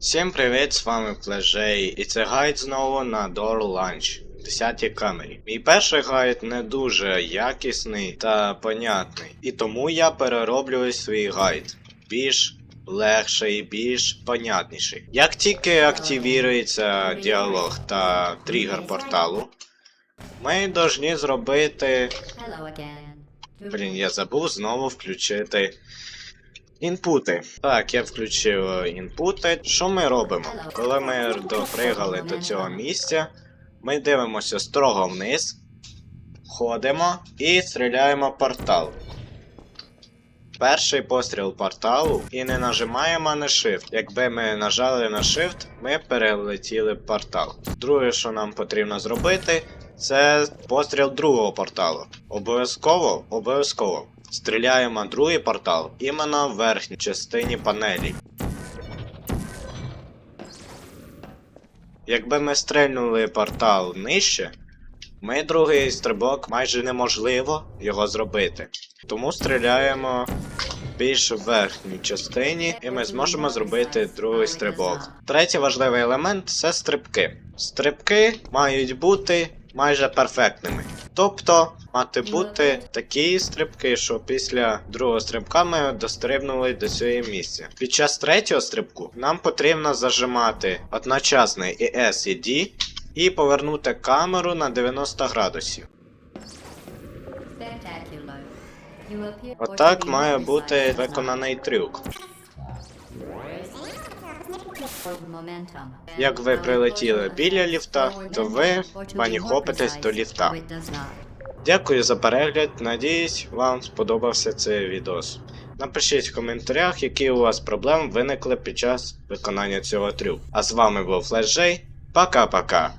Всім привіт, з вами Плежей, і це гайд знову на Door Launch 10 камері. Мій перший гайд не дуже якісний та понятний, і тому я перероблюю свій гайд більш легший, більш понятніший. Як тільки активірується діалог та тригер порталу, ми повинні зробити. Блін, я забув знову включити інпути. Так, я включив е, інпути. Що ми робимо? Коли ми допригали до цього місця, ми дивимося строго вниз, ходимо і стріляємо портал. Перший постріл порталу і не нажимаємо на Shift. Якби ми нажали на Shift, ми перелетіли портал. Друге, що нам потрібно зробити, це постріл другого порталу. Обов'язково, обов'язково. Стріляємо другий портал іменно в верхній частині панелі. Якби ми стрельнули портал нижче, ми другий стрибок майже неможливо його зробити. Тому стріляємо більш в верхній частині, і ми зможемо зробити другий стрибок. Третій важливий елемент це стрибки. Стрибки мають бути майже перфектними. Тобто мати бути такі стрибки, що після другого стрибка ми дострибнули до цього місця. Під час третього стрибку нам потрібно зажимати одночасно і S, і D і повернути камеру на 90 градусів. Отак має бути виконаний трюк. Як ви прилетіли біля ліфта, то ви маніхопитесь до ліфта. Дякую за перегляд. Надіюсь, вам сподобався цей відос. Напишіть в коментарях, які у вас проблеми виникли під час виконання цього трюку. А з вами був FlashJ. Пока-пока.